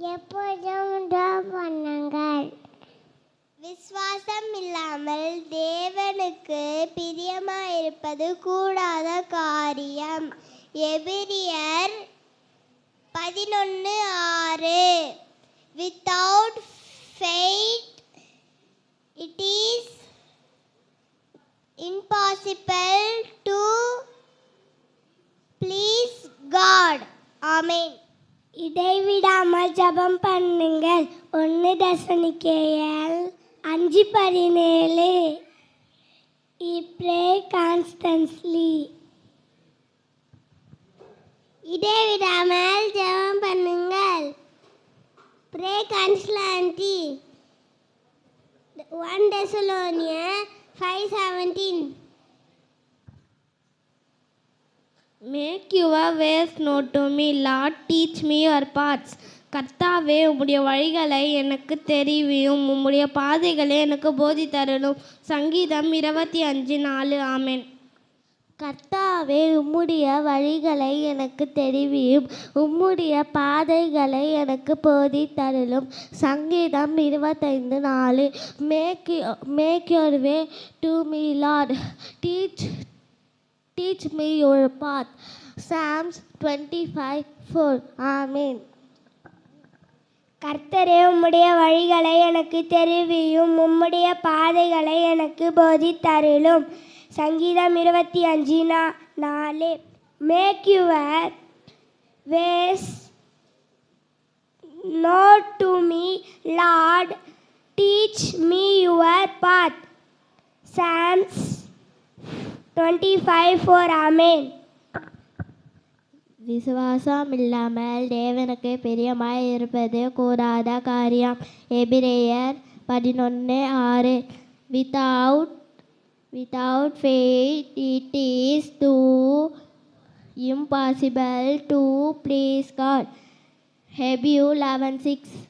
எப்போதும் ஜெபம் பண்ணுங்கள் விசுவாசம் இல்லாமல் தேவனுக்கு பிரியமாயிருப்பது கூடாத காரியம். எபிரியர் பதினொன்று ஆறு. Without faith it is impossible to please God ஆமேன் இடைவிடாமல் ஜெபம் பண்ணுங்கள். ஒன்று தசனிக்கேயல் அஞ்சு பதினேழு. E ப்ரே கான்ஸ்டன்ஸ்லி இடைவிடாமல் ஜெபம் பண்ணுங்கள். Pray constantly one Thessalonians five seventeen make your ways known to me Lord teach me your paths கர்த்தாவே உம்முடைய வழிகளை எனக்கு தெரிவியும். உம்முடைய பாதைகளை எனக்கு போதி தரணும் சங்கீதம் இருபத்தி அஞ்சு நாலு. ஆமென். கர்த்தாவே உம்முடைய வழிகளை எனக்கு தெரிவியும். உம்முடைய பாதைகளை எனக்கு போதி தருளும் சங்கீதம் இருபத்தைந்து நாலு. Make make your way to me Lord teach teach me your path Psalms twenty five four ஆமீன் கர்த்தரே உம்முடைய வழிகளை எனக்கு தெரிவியும். உம்முடைய பாதைகளை எனக்கு போதித்தருளும். சங்கீதம் இருபத்தி அஞ்சு நா நாலு. Make your ways known to me Lord teach me your path. Psalms twenty five four ஆமேன் விசுவாசம் இல்லாமல் தேவனுக்கு பிரியமாய் இருப்பது கூடாத காரியம். எபிரேயர் பதினொன்று ஆறு. Without without faith it is to impossible to please God Hebrew 11 6